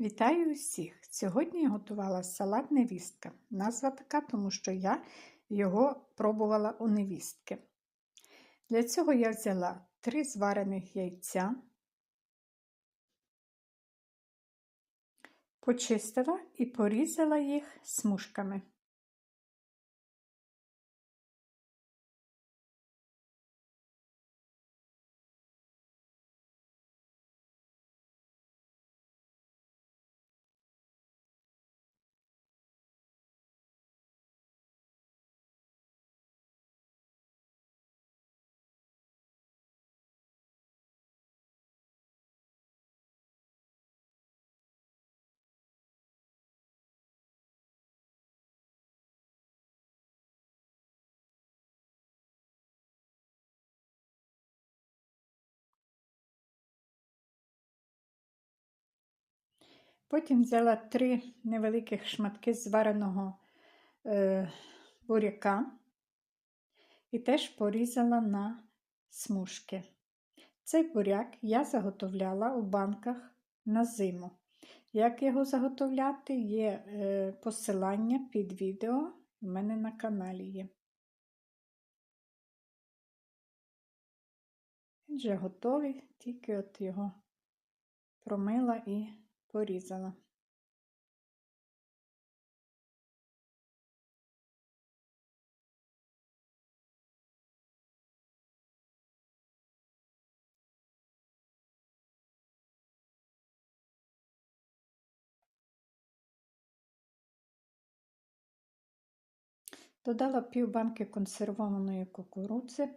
Вітаю усіх! Сьогодні я готувала салат невістка. Назва така, тому що я його пробувала у невістки. Для цього я взяла три зварених яйця, почистила і порізала їх смужками. Потім взяла три невеликих шматки звареного е, буряка і теж порізала на смужки. Цей буряк я заготовляла у банках на зиму. Як його заготовляти, є е, посилання під відео у мене на каналі є. Він вже готовий, тільки от його промила і порізала. Додала пів банки консервованої кукурудзи.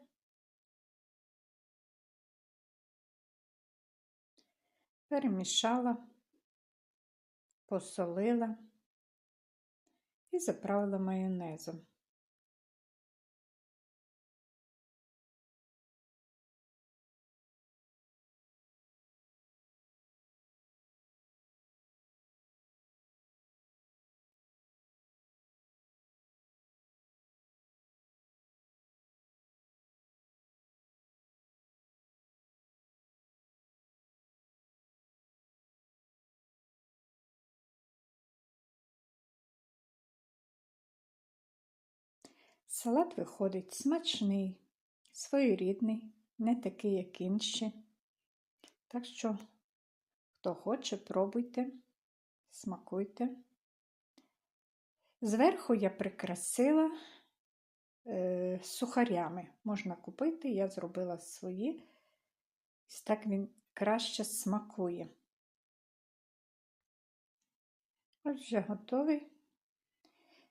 Перемішала посолила і заправила майонезом. Салат виходить смачний, своєрідний, не такий, як інші. Так що, хто хоче, пробуйте, смакуйте. Зверху я прикрасила е, сухарями. Можна купити, я зробила свої, так він краще смакує. Ось вже готовий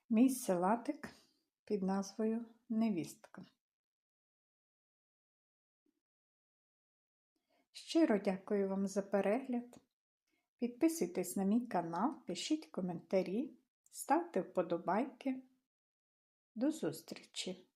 мій салатик під назвою Невістка. Щиро дякую вам за перегляд. Підписуйтесь на мій канал, пишіть коментарі, ставте вподобайки. До зустрічі!